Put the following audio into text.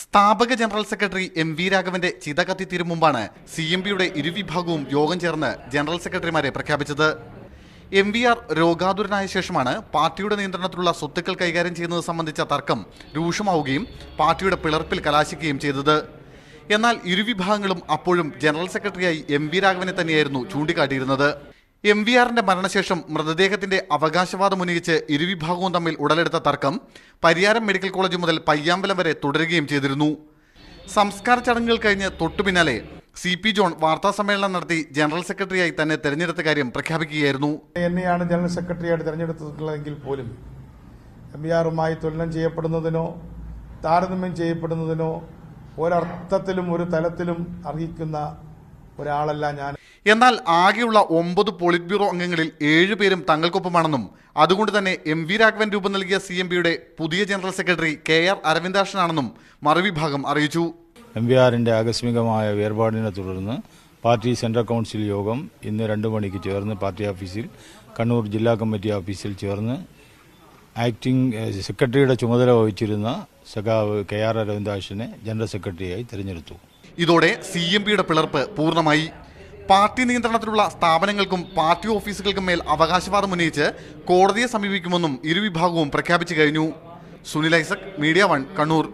സ്ഥാപക general secretary M V രാഘവന്റെ ചിത കത്തിത്തീരും മുമ്പാണ് സി എം പിയുടെ ഇരുവിഭാഗവും യോഗം ചേർന്ന് ജനറൽ സെക്രട്ടറിമാരെ പ്രഖ്യാപിച്ചത്. എം വി ആർ രോഗാതുരനായ ശേഷമാണ് പാർട്ടിയുടെ നിയന്ത്രണത്തിലുള്ള സ്വത്തുക്കൾ കൈകാര്യം ചെയ്യുന്നത് സംബന്ധിച്ച തർക്കം രൂക്ഷമാവുകയും പാർട്ടിയുടെ പിളർപ്പിൽ കലാശിക്കുകയും ചെയ്തത്. എന്നാൽ ഇരുവിഭാഗങ്ങളും അപ്പോഴും ജനറൽ സെക്രട്ടറിയായി എം വി രാഘവനെ തന്നെയായിരുന്നു ചൂണ്ടിക്കാട്ടിയിരുന്നത്. എം വി ആറിന്റെ മരണശേഷം മൃതദേഹത്തിന്റെ അവകാശവാദം ഉന്നയിച്ച് ഇരുവിഭാഗവും തമ്മിൽ ഉടലെടുത്ത തർക്കം പരിയാരം മെഡിക്കൽ കോളേജ് മുതൽ പയ്യാമ്പലം വരെ തുടരുകയും ചെയ്തിരുന്നു. സംസ്കാര ചടങ്ങുകൾ കഴിഞ്ഞ് തൊട്ടു പിന്നാലെ സി പി ജോൺ വാർത്താസമ്മേളനം നടത്തി ജനറൽ സെക്രട്ടറിയായി തന്നെ തെരഞ്ഞെടുത്ത കാര്യം പ്രഖ്യാപിക്കുകയായിരുന്നു. എന്നെയാണ് ജനറൽ സെക്രട്ടറിയായിട്ട് തെരഞ്ഞെടുത്തിട്ടുള്ളതെങ്കിൽ പോലും എം വി ആറുമായി തുലനം ചെയ്യപ്പെടുന്നതിനോ താരതമ്യം ചെയ്യപ്പെടുന്നതിനോ ഒരർത്ഥത്തിലും ഒരു തലത്തിലും അർഹിക്കുന്ന ഒരാളല്ല ഞാൻ. എന്നാൽ ആകെയുള്ള ഒമ്പത് പോളിറ്റ് ബ്യൂറോ അംഗങ്ങളിൽ ഏഴുപേരും തങ്ങൾക്കൊപ്പമാണെന്നും അതുകൊണ്ട് തന്നെ എം വി രാഘവൻ രൂപം നൽകിയ സി എം പിയുടെ പുതിയ ജനറൽ സെക്രട്ടറി കെ ആർ അരവിന്ദാഷനാണെന്നും മറുവിഭാഗം അറിയിച്ചു. എം വി ആറിന്റെ ആകസ്മികമായ വേർപാടിനെ തുടർന്ന് പാർട്ടി സെൻട്രൽ കൗൺസിൽ യോഗം ഇന്ന് രണ്ട് മണിക്ക് ചേർന്ന് പാർട്ടി ഓഫീസിൽ കണ്ണൂർ ജില്ലാ കമ്മിറ്റി ഓഫീസിൽ ചേർന്ന് ആക്ടിംഗ് സെക്രട്ടറിയുടെ ചുമതല വഹിച്ചിരുന്ന സഖാവ് കെ ആർ അരവിന്ദാഷിനെ ജനറൽ സെക്രട്ടറിയായി തിരഞ്ഞെടുത്തു. ഇതോടെ സി എം പിയുടെ പിളർപ്പ് പൂർണമായി. പാർട്ടി നിയന്ത്രണത്തിലുള്ള സ്ഥാപനങ്ങൾക്കും പാർട്ടി ഓഫീസുകൾക്കും മേൽ അവകാശവാദം ഉന്നയിച്ച് കോടതിയെ സമീപിക്കുമെന്നും ഇരുവിഭാഗവും പ്രഖ്യാപിച്ചു കഴിഞ്ഞു. Sunil Isaac media one Kannur.